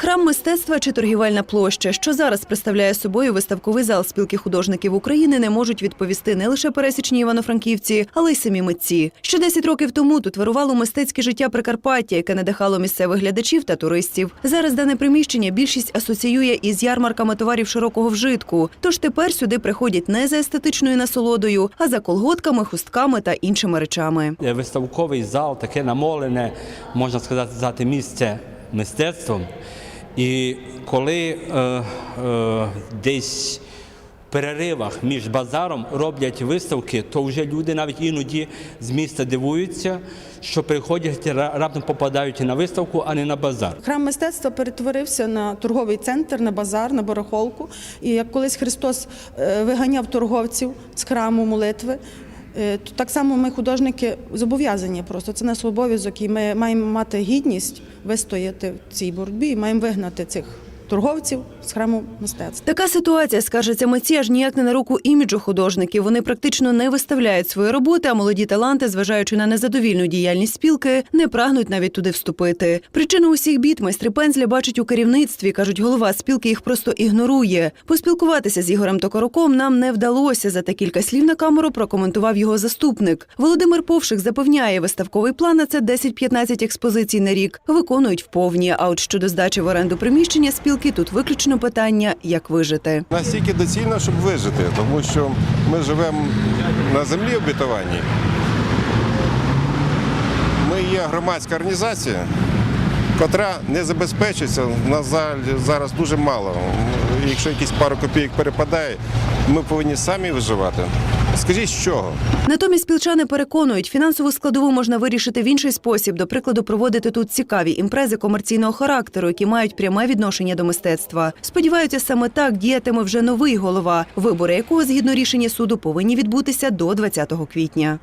Храм мистецтва чи торгівельна площа, що зараз представляє собою виставковий зал спілки художників України, не можуть відповісти не лише пересічні івано-франківці, але й самі митці. Ще 10 років тому тут вирувало мистецьке життя Прикарпаття, яке надихало місцевих глядачів та туристів. Зараз дане приміщення більшість асоціює із ярмарками товарів широкого вжитку. Тож тепер сюди приходять не за естетичною насолодою, а за колготками, хустками та іншими речами. Е, Виставковий зал, таке намолене, можна сказати, місце мистецтвом. І коли е, е, десь в переривах між базаром роблять виставки, то вже люди навіть іноді з міста дивуються, що приходять ра- раптом попадають на виставку, а не на базар. Храм мистецтва перетворився на торговий центр, на базар, на барахолку. І як колись Христос е, виганяв торговців з храму молитви, так само ми, художники, зобов'язані просто. Це наш обов'язок, і ми маємо мати гідність вистояти в цій боротьбі і маємо вигнати цих торговців з храму мистецтва. Така ситуація, скаржаться митці, аж ніяк не на руку іміджу художників. Вони практично не виставляють свої роботи, а молоді таланти, зважаючи на незадовільну діяльність спілки, не прагнуть навіть туди вступити. Причину усіх бід майстри пензля бачать у керівництві. кажуть, голова спілки їх просто ігнорує. Поспілкуватися з Ігорем Токаруком нам не вдалося. Зате кілька слів на камеру прокоментував його заступник. Володимир Повшик запевняє, виставковий план на це 10-15 експозицій на рік виконують вповні. А от щодо здачі в оренду приміщення спілки, тут виключно питання, як вижити. Настільки доцільно, щоб вижити, тому що ми живемо на землі обітованій. Ми є громадська організація, котра не забезпечується. На жаль, зараз дуже мало. Якщо якісь пару копійок перепадає, ми повинні самі виживати. Скажіть, з чого? Натомість спілчани переконують, фінансову складову можна вирішити в інший спосіб. До прикладу, проводити тут цікаві імпрези комерційного характеру, які мають пряме відношення до мистецтва. Сподіваються, саме так діятиме вже новий голова, вибори якого згідно рішення суду повинні відбутися до 20 квітня.